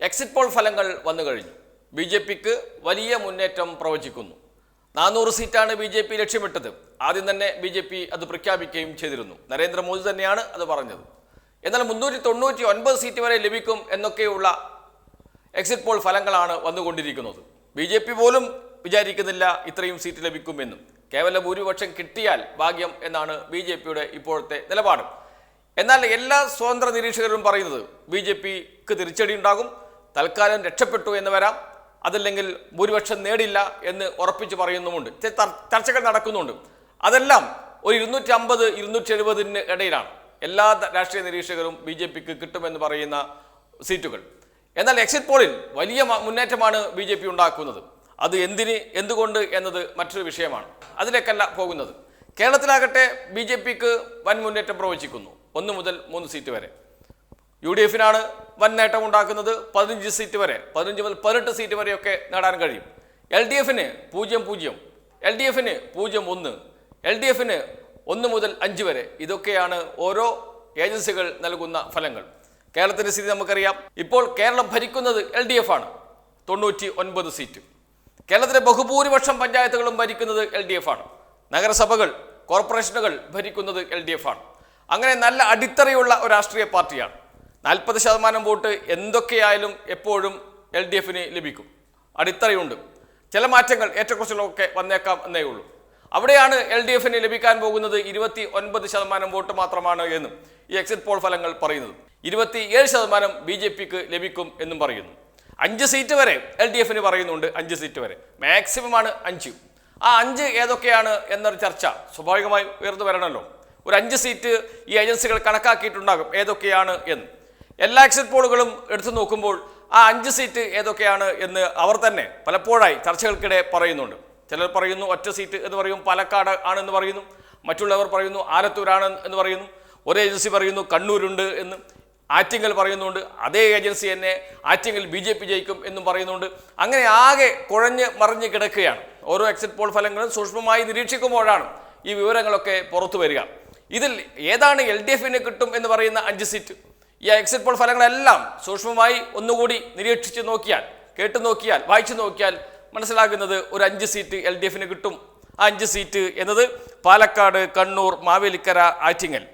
Exit poll ഫലങ്ങൾ വന്നു കഴിഞ്ഞു. ബി ജെ പിക്ക് വലിയ മുന്നേറ്റം പ്രവചിക്കുന്നു. നാനൂറ് സീറ്റാണ് ബി ജെ പി ലക്ഷ്യമിട്ടത്. ആദ്യം തന്നെ ബി ജെ പി അത് പ്രഖ്യാപിക്കുകയും ചെയ്തിരുന്നു. നരേന്ദ്രമോദി തന്നെയാണ് അത് പറഞ്ഞത്. എന്നാൽ മുന്നൂറ്റി തൊണ്ണൂറ്റി ഒൻപത് സീറ്റ് വരെ ലഭിക്കും എന്നൊക്കെയുള്ള എക്സിറ്റ് പോൾ ഫലങ്ങളാണ് വന്നുകൊണ്ടിരിക്കുന്നത്. ബി ജെ പി പോലും വിചാരിക്കുന്നില്ല ഇത്രയും സീറ്റ് ലഭിക്കുമെന്നും. കേവല ഭൂരിപക്ഷം കിട്ടിയാൽ ഭാഗ്യം എന്നാണ് ബി ജെ പിയുടെ ഇപ്പോഴത്തെ നിലപാട്. എന്നാൽ എല്ലാ സ്വതന്ത്ര നിരീക്ഷകരും പറയുന്നത് ബി ജെ പിക്ക് തിരിച്ചടി ഉണ്ടാകും തൽക്കാലം രക്ഷപ്പെട്ടു എന്ന് വരാം. അതല്ലെങ്കിൽ ഭൂരിപക്ഷം നേടില്ല എന്ന് ഉറപ്പിച്ച് പറയുന്നുമുണ്ട്. ചർച്ചകൾ നടക്കുന്നുണ്ട്. അതെല്ലാം ഒരു ഇരുന്നൂറ്റി അമ്പത് ഇരുന്നൂറ്റി എഴുപതിന് ഇടയിലാണ്. എല്ലാ രാഷ്ട്രീയ നിരീക്ഷകരും ബി ജെ പിക്ക് കിട്ടുമെന്ന് പറയുന്ന സീറ്റുകൾ. എന്നാൽ എക്സിറ്റ് പോളിൽ വലിയ മുന്നേറ്റമാണ് ബി ജെ പി ഉണ്ടാക്കുന്നത്. അത് എന്തിന് എന്തുകൊണ്ട് എന്നത് മറ്റൊരു വിഷയമാണ്. അതിലേക്കല്ല പോകുന്നത്. കേരളത്തിലാകട്ടെ ബി ജെ പിക്ക് വൻ മുന്നേറ്റം പ്രവചിക്കുന്നു. ഒന്ന് മുതൽ മൂന്ന് സീറ്റ് വരെ. യു ഡി എഫിനാണ് വൻ നേട്ടം ഉണ്ടാക്കുന്നത് പതിനഞ്ച് സീറ്റ് വരെ പതിനഞ്ച് മുതൽ പതിനെട്ട് സീറ്റ് വരെയൊക്കെ നേടാൻ കഴിയും. എൽ ഡി എഫിന് പൂജ്യം പൂജ്യം എൽ ഡി എഫിന് പൂജ്യം ഒന്ന് എൽ ഡി എഫിന് ഒന്ന് മുതൽ അഞ്ച് വരെ. ഇതൊക്കെയാണ് ഓരോ ഏജൻസികൾ നൽകുന്ന ഫലങ്ങൾ. കേരളത്തിന്റെ സ്ഥിതി നമുക്കറിയാം. ഇപ്പോൾ കേരളം ഭരിക്കുന്നത് എൽ ഡി എഫ് ആണ് തൊണ്ണൂറ്റി ഒൻപത് സീറ്റ്. കേരളത്തിലെ ബഹുഭൂരിപക്ഷം പഞ്ചായത്തുകളും ഭരിക്കുന്നത് എൽ ഡി എഫ് ആണ് നഗരസഭകൾ കോർപ്പറേഷനുകൾ ഭരിക്കുന്നത് എൽ ഡി എഫ് ആണ് അങ്ങനെ നല്ല അടിത്തറയുള്ള ഒരു രാഷ്ട്രീയ പാർട്ടിയാണ്. നാൽപ്പത് ശതമാനം വോട്ട് എന്തൊക്കെയായാലും എപ്പോഴും എൽ ഡി എഫിന് ലഭിക്കും. അടിത്തറയുണ്ട്. ചില മാറ്റങ്ങൾ ഏറ്റക്കുറച്ചിലൊക്കെ വന്നേക്കാം എന്നേ ഉള്ളൂ. അവിടെയാണ് എൽ ഡി എഫിന് ലഭിക്കാൻ പോകുന്നത് ഇരുപത്തി ഒൻപത് ശതമാനം വോട്ട് മാത്രമാണ് എന്നും ഈ എക്സിറ്റ് പോൾ ഫലങ്ങൾ പറയുന്നത്. ഇരുപത്തി ഏഴ് ശതമാനം ബി ജെ പിക്ക് ലഭിക്കും എന്നും പറയുന്നു. അഞ്ച് സീറ്റ് വരെ എൽ ഡി എഫിന് പറയുന്നുണ്ട് അഞ്ച് സീറ്റ് വരെ. മാക്സിമം ആണ് അഞ്ച്. ആ അഞ്ച് ഏതൊക്കെയാണ് എന്നൊരു ചർച്ച സ്വാഭാവികമായി ഉയർന്നു വരണമല്ലോ ഒരു അഞ്ച് സീറ്റ് ഈ ഏജൻസികൾ കണക്കാക്കിയിട്ടുണ്ടാകും ഏതൊക്കെയാണ് എന്ന്. എല്ലാ എക്സിറ്റ് പോളുകളും എടുത്തു നോക്കുമ്പോൾ ആ അഞ്ച് സീറ്റ് ഏതൊക്കെയാണ് എന്ന് അവർ തന്നെ പലപ്പോഴായി ചർച്ചകൾക്കിടെ പറയുന്നുണ്ട്. ചിലർ പറയുന്നു ഒറ്റ സീറ്റ് എന്ന് പറയും പാലക്കാട് ആണെന്ന് പറയുന്നു. മറ്റുള്ളവർ പറയുന്നു ആലത്തൂരാണ് എന്ന് പറയുന്നു. ഒരു ഏജൻസി പറയുന്നു കണ്ണൂരുണ്ട് എന്ന് ആറ്റിങ്ങൽ പറയുന്നുണ്ട്. അതേ ഏജൻസി തന്നെ ആറ്റിങ്ങൽ ബി ജെ പി ജയിക്കും എന്നും പറയുന്നുണ്ട്. അങ്ങനെ ആകെ കുഴഞ്ഞ് മറിഞ്ഞ് കിടക്കുകയാണ്. ഓരോ എക്സിറ്റ് പോൾ ഫലങ്ങളും സൂക്ഷ്മമായി നിരീക്ഷിക്കുമ്പോഴാണ് ഈ വിവരങ്ങളൊക്കെ പുറത്തു വരിക. ഇതിൽ ഏതാണ് എൽ ഡി എഫിന് കിട്ടും എന്ന് പറയുന്ന അഞ്ച് സീറ്റ് ഈ എക്സിറ്റ് പോൾ ഫലങ്ങളെല്ലാം സൂക്ഷ്മമായി ഒന്നുകൂടി നിരീക്ഷിച്ച് നോക്കിയാൽ കേട്ടു നോക്കിയാൽ വായിച്ചു നോക്കിയാൽ മനസ്സിലാകുന്നത് ഒരു അഞ്ച് സീറ്റ് എൽ ഡി എഫിന് കിട്ടും. ആ അഞ്ച് സീറ്റ് എന്നത് പാലക്കാട് കണ്ണൂർ മാവേലിക്കര ആറ്റിങ്ങൽ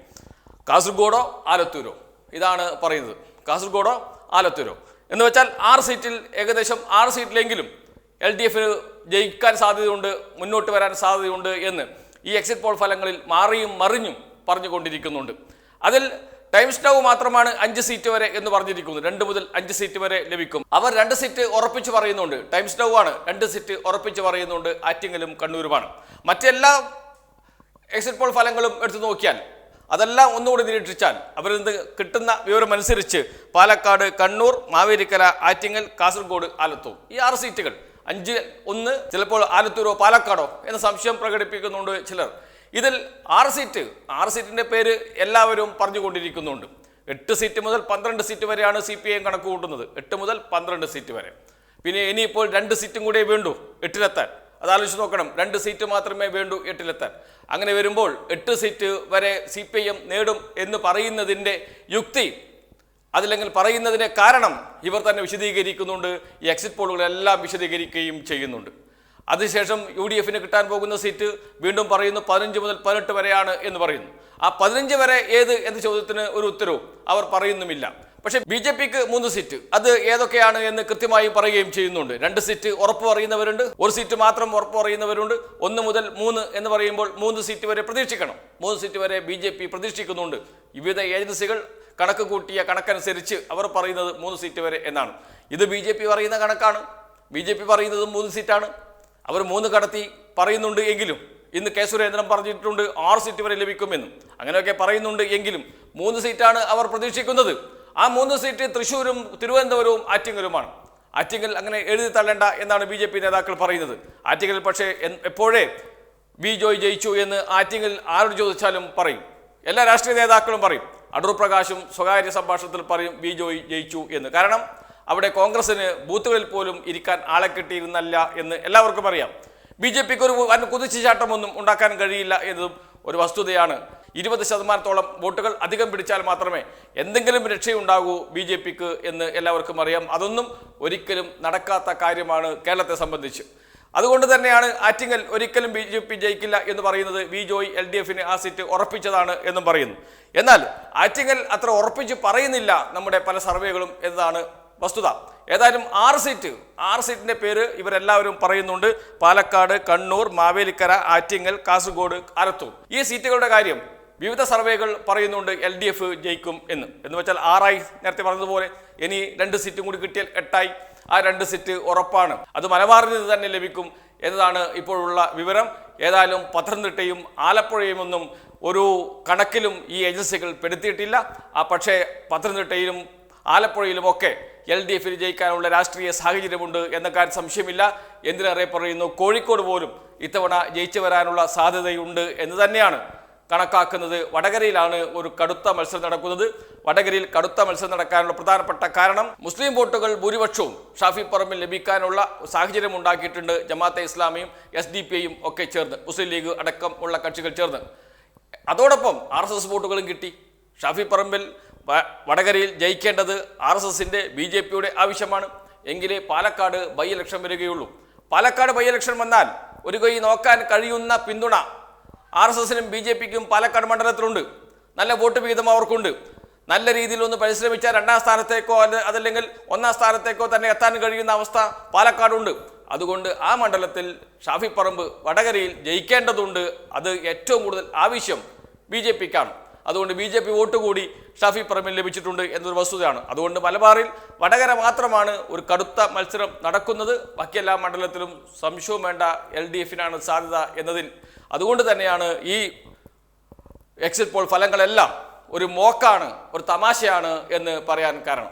കാസർഗോഡോ ആലത്തൂരോ. ഇതാണ് പറയുന്നത്. കാസർഗോഡോ ആലത്തൂരോ. എന്ന് വെച്ചാൽ ആറ് സീറ്റിൽ ഏകദേശം ആറ് സീറ്റിലെങ്കിലും എൽ ഡി എഫിന് ജയിക്കാൻ സാധ്യതയുണ്ട് മുന്നോട്ട് വരാൻ സാധ്യതയുണ്ട് എന്ന് ഈ എക്സിറ്റ് പോൾ ഫലങ്ങളിൽ മാറിയും മറിഞ്ഞും പറഞ്ഞുകൊണ്ടിരിക്കുന്നുണ്ട്. അതിൽ ടൈംസ് നൗ മാത്രമാണ് അഞ്ച് സീറ്റ് വരെ എന്ന് പറഞ്ഞിരിക്കുന്നത് രണ്ട് മുതൽ അഞ്ച് സീറ്റ് വരെ ലഭിക്കും. അവർ രണ്ട് സീറ്റ് ഉറപ്പിച്ച് പറയുന്നുണ്ട്. ടൈംസ് നൗ ആണ്. രണ്ട് സീറ്റ് ഉറപ്പിച്ച് പറയുന്നുണ്ട്. ആറ്റിങ്ങലും കണ്ണൂരുമാണ്. മറ്റെല്ലാ എക്സിറ്റ് പോൾ ഫലങ്ങളും എടുത്തു നോക്കിയാൽ അതെല്ലാം ഒന്നുകൂടി നിരീക്ഷിച്ചാൽ അവരിൽ നിന്ന് കിട്ടുന്ന വിവരം അനുസരിച്ച് പാലക്കാട് കണ്ണൂർ മാവേലിക്കര ആറ്റിങ്ങൽ കാസർഗോഡ് ആലത്തൂർ ഈ ആറ് സീറ്റുകൾ അഞ്ച് ഒന്ന് ചിലപ്പോൾ ആലത്തൂരോ പാലക്കാടോ എന്ന സംശയം പ്രകടിപ്പിക്കുന്നുണ്ട് ചിലർ. ഇതിൽ ആറ് സീറ്റ് ആറ് സീറ്റിന്റെ പേര് എല്ലാവരും പറഞ്ഞുകൊണ്ടിരിക്കുന്നുണ്ട്. എട്ട് സീറ്റ് മുതൽ പന്ത്രണ്ട് സീറ്റ് വരെയാണ് സി പി ഐ കണക്ക് കൂട്ടുന്നത്. എട്ട് മുതൽ പന്ത്രണ്ട് സീറ്റ് വരെ. പിന്നെ ഇനിയിപ്പോൾ രണ്ട് സീറ്റും കൂടെ വേണ്ടു എട്ടിലെത്താൻ. അത് ആലോചിച്ച് നോക്കണം. രണ്ട് സീറ്റ് മാത്രമേ വേണ്ടു എട്ടിലെത്താൻ. അങ്ങനെ വരുമ്പോൾ എട്ട് സീറ്റ് വരെ സി പി ഐ എം നേടും എന്ന് പറയുന്നതിന്റെ യുക്തി അതില്ലെങ്കിൽ പറയുന്നതിന്റെ കാരണം ഇവർ തന്നെ വിശദീകരിക്കുന്നുണ്ട്. ഈ എക്സിറ്റ് പോളുകളെല്ലാം വിശദീകരിക്കുകയും ചെയ്യുന്നുണ്ട്. അതിനുശേഷം യു ഡി എഫിന് കിട്ടാൻ പോകുന്ന സീറ്റ് വീണ്ടും പറയുന്നു പതിനഞ്ച് മുതൽ പതിനെട്ട് വരെയാണ് എന്ന് പറയുന്നു. ആ പതിനഞ്ച് വരെ ഏത് എന്ന ചോദ്യത്തിന് ഒരു ഉത്തരവും അവർ പറയുന്നുമില്ല. പക്ഷെ ബി ജെ പിക്ക് മൂന്ന് സീറ്റ്. അത് ഏതൊക്കെയാണ് എന്ന് കൃത്യമായി പറയുകയും ചെയ്യുന്നുണ്ട്. രണ്ട് സീറ്റ് ഉറപ്പ് പറയുന്നവരുണ്ട്. ഒരു സീറ്റ് മാത്രം ഉറപ്പ് പറയുന്നവരുണ്ട്. ഒന്ന് മുതൽ മൂന്ന് എന്ന് പറയുമ്പോൾ മൂന്ന് സീറ്റ് വരെ പ്രതീക്ഷിക്കണം. മൂന്ന് സീറ്റ് വരെ ബി ജെ പി പ്രതീക്ഷിക്കുന്നുണ്ട്. വിവിധ ഏജൻസികൾ കണക്ക് കൂട്ടിയ കണക്കനുസരിച്ച് അവർ പറയുന്നത് മൂന്ന് സീറ്റ് വരെ എന്നാണ്. ഇത് ബി ജെ പി പറയുന്ന കണക്കാണ്. ബി ജെ പി പറയുന്നത് മൂന്ന് സീറ്റാണ്. അവർ മൂന്ന് കടത്തി പറയുന്നുണ്ട് എങ്കിലും ഇന്ന് കെ സുരേന്ദ്രൻ പറഞ്ഞിട്ടുണ്ട് ആറ് സീറ്റ് വരെ ലഭിക്കുമെന്നും അങ്ങനെയൊക്കെ പറയുന്നുണ്ട് എങ്കിലും മൂന്ന് സീറ്റാണ് അവർ പ്രതീക്ഷിക്കുന്നത്. ആ മൂന്ന് സീറ്റ് തൃശ്ശൂരും തിരുവനന്തപുരവും ആറ്റിങ്ങലുമാണ്. ആറ്റിങ്ങൽ അങ്ങനെ എഴുതി തള്ളേണ്ട എന്നാണ് ബി ജെ പി നേതാക്കൾ പറയുന്നത്. ആറ്റിങ്ങൽ പക്ഷേ എപ്പോഴേ ബി ജോയ് ജയിച്ചു എന്ന് ആറ്റിങ്ങൽ ആരോട് ചോദിച്ചാലും പറയും. എല്ലാ രാഷ്ട്രീയ നേതാക്കളും പറയും. അടൂർ പ്രകാശും സ്വകാര്യ സംഭാഷണത്തിൽ പറയും ബി ജോയ് ജയിച്ചു എന്ന്. കാരണം അവിടെ കോൺഗ്രസിന് ബൂത്തുകളിൽ പോലും ഇരിക്കാൻ ആളെ കിട്ടിയിരുന്നല്ല എന്ന് എല്ലാവർക്കും അറിയാം. ബി ജെ പിക്ക് ഒരു വൻ കുതിച്ചുചാട്ടമൊന്നും ഉണ്ടാക്കാൻ കഴിയില്ല എന്നതും ഒരു വസ്തുതയാണ്. ഇരുപത് ശതമാനത്തോളം വോട്ടുകൾ അധികം പിടിച്ചാൽ മാത്രമേ എന്തെങ്കിലും രക്ഷയുണ്ടാകൂ ബി ജെ പിക്ക് എന്ന് എല്ലാവർക്കും അറിയാം. അതൊന്നും ഒരിക്കലും നടക്കാത്ത കാര്യമാണ് കേരളത്തെ സംബന്ധിച്ച്. അതുകൊണ്ട് തന്നെയാണ് ആറ്റിങ്ങൽ ഒരിക്കലും ബി ജെ പി ജയിക്കില്ല എന്ന് പറയുന്നത് വി ജോയ് എൽ ഡി എഫിന് ആ സീറ്റ് ഉറപ്പിച്ചതാണ് എന്നും പറയുന്നു. എന്നാൽ ആറ്റിങ്ങൽ അത്ര ഉറപ്പിച്ച് പറയുന്നില്ല നമ്മുടെ പല സർവേകളും എന്നതാണ് വസ്തുത. ഏതായാലും ആറ് സീറ്റ്. ആറ് സീറ്റിന്റെ പേര് ഇവരെല്ലാവരും പറയുന്നുണ്ട്. പാലക്കാട് കണ്ണൂർ മാവേലിക്കര ആറ്റിങ്ങൽ കാസർഗോഡ് ആലത്തൂർ. ഈ സീറ്റുകളുടെ കാര്യം വിവിധ സർവേകൾ പറയുന്നുണ്ട് എൽ ഡി എഫ് ജയിക്കും എന്ന്. എന്ന് വെച്ചാൽ ആറായി നേരത്തെ പറഞ്ഞതുപോലെ ഇനി രണ്ട് സീറ്റും കൂടി കിട്ടിയാൽ എട്ടായി. ആ രണ്ട് സീറ്റ് ഉറപ്പാണ്. അത് മലബാറിൽ നിന്ന് തന്നെ ലഭിക്കും എന്നതാണ് ഇപ്പോഴുള്ള വിവരം. ഏതായാലും പത്തനംതിട്ടയും ആലപ്പുഴയും ഒന്നും ഒരു കണക്കിലും ഈ ഏജൻസികൾ പെടുത്തിയിട്ടില്ല. ആ പക്ഷേ പത്തനംതിട്ടയിലും ആലപ്പുഴയിലുമൊക്കെ എൽ ഡി എഫിൽ ജയിക്കാനുള്ള രാഷ്ട്രീയ സാഹചര്യമുണ്ട് എന്ന കാര്യം സംശയമില്ല. എന്തിനേറെ പറയുന്നു? കോഴിക്കോട് പോലും ഇത്തവണ ജയിച്ചു വരാനുള്ള സാധ്യതയുണ്ട് എന്ന് തന്നെയാണ് കണക്കാക്കുന്നത്. വടകരയിലാണ് ഒരു കടുത്ത മത്സരം നടക്കുന്നത്. വടകരയിൽ കടുത്ത മത്സരം നടക്കാനുള്ള പ്രധാനപ്പെട്ട കാരണം മുസ്ലിം വോട്ടുകൾ ഭൂരിപക്ഷവും ഷാഫി പറമ്പിൽ ലഭിക്കാനുള്ള സാഹചര്യം ഉണ്ടാക്കിയിട്ടുണ്ട്. ജമാഅത്തെ ഇസ്ലാമിയും എസ് ഡി പി ഐയും ഒക്കെ ചേർന്ന് മുസ്ലിം ലീഗ് അടക്കം ഉള്ള കക്ഷികൾ ചേർന്ന്. അതോടൊപ്പം ആർ എസ് എസ് വോട്ടുകളും കിട്ടി. ഷാഫി പറമ്പിൽ വടകരയിൽ ജയിക്കേണ്ടത് ആർ എസ് എസിന്റെ ബി ജെ പിയുടെ ആവശ്യമാണ്. എങ്കിലേ പാലക്കാട് ബൈ ഇലക്ഷൻ വരികയുള്ളൂ. പാലക്കാട് ബൈ ഇലക്ഷൻ വന്നാൽ ഒരു കൈ നോക്കാൻ കഴിയുന്ന പിന്തുണ ആർ എസ് എസിനും ബി ജെ പിക്കും പാലക്കാട് മണ്ഡലത്തിലുണ്ട്. നല്ല വോട്ട് വിഹിതം അവർക്കുണ്ട്. നല്ല രീതിയിൽ ഒന്ന് പരിശ്രമിച്ചാൽ രണ്ടാം സ്ഥാനത്തേക്കോ അല്ല അതല്ലെങ്കിൽ ഒന്നാം സ്ഥാനത്തേക്കോ തന്നെ എത്താൻ കഴിയുന്ന അവസ്ഥ പാലക്കാടുണ്ട്. അതുകൊണ്ട് ആ മണ്ഡലത്തിൽ ഷാഫി പറമ്പ് വടകരയിൽ ജയിക്കേണ്ടതുണ്ട്. അത് ഏറ്റവും കൂടുതൽ ആവശ്യം ബി ജെ പിക്കാണ്. അതുകൊണ്ട് ബി ജെ പി വോട്ട് കൂടി ഷാഫി പറമ്പിൽ ലഭിച്ചിട്ടുണ്ട് എന്നൊരു വസ്തുതയാണ്. അതുകൊണ്ട് മലബാറിൽ വടകര മാത്രമാണ് ഒരു കടുത്ത മത്സരം നടക്കുന്നത്. ബാക്കി എല്ലാ മണ്ഡലത്തിലും സംശയവും വേണ്ട എൽ ഡി എഫിനാണ് സാധ്യത എന്നതിൽ. അതുകൊണ്ട് തന്നെയാണ് ഈ എക്സിറ്റ് പോൾ ഫലങ്ങളെല്ലാം ഒരു മോക്കാണ് ഒരു തമാശയാണ് എന്ന് പറയാൻ കാരണം.